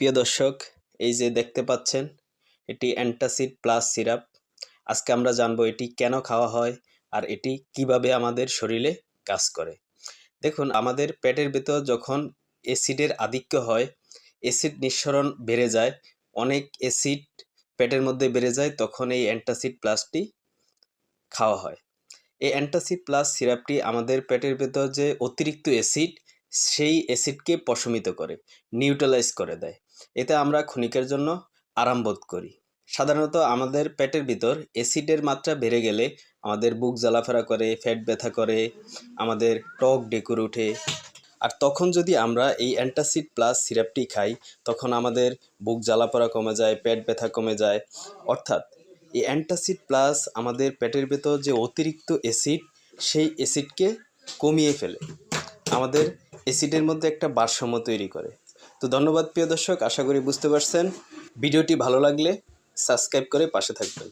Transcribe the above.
প্রিয় দর্শক, এই যে দেখতে পাচ্ছেন, এটি অ্যান্টাসিড প্লাস সিরাপ। আজকে আমরা জানব এটি কেন খাওয়া হয় আর এটি কীভাবে আমাদের শরীরে কাজ করে। দেখুন, আমাদের পেটের ভেতর যখন অ্যাসিডের আধিক্য হয়, অ্যাসিড নিঃসরণ বেড়ে যায়, অনেক অ্যাসিড পেটের মধ্যে বেড়ে যায়, তখন এই অ্যান্টাসিড প্লাসটি খাওয়া হয়। এই অ্যান্টাসিড প্লাস সিরাপটি আমাদের পেটের ভেতর যে অতিরিক্ত অ্যাসিড, সেই অ্যাসিডকে প্রশমিত করে, নিউট্রালাইজ করে দেয়। এতে আমরা ক্ষণিকের জন্য আরাম বোধ করি। সাধারণত আমাদের পেটের ভিতর অ্যাসিডের মাত্রা বেড়ে গেলে আমাদের বুক জ্বালাফেরা করে, ফ্যাট ব্যথা করে, আমাদের টক ডেকুর ওঠে। আর তখন যদি আমরা এই অ্যান্টাসিড প্লাস সিরাপটি খাই, তখন আমাদের বুক জ্বালাপড়া কমে যায়, পেট ব্যথা কমে যায়। অর্থাৎ এই অ্যান্টাসিড প্লাস আমাদের পেটের ভেতর যে অতিরিক্ত অ্যাসিড, সেই অ্যাসিডকে কমিয়ে ফেলে। আমাদের অ্যাসিডের মধ্যে একটা ভারসাম্য তৈরি করে। তো ধন্যবাদ প্রিয় দর্শক, আশা করি বুঝতে পারছেন। ভিডিওটি ভালো লাগলে সাবস্ক্রাইব করে পাশে থাকবেন।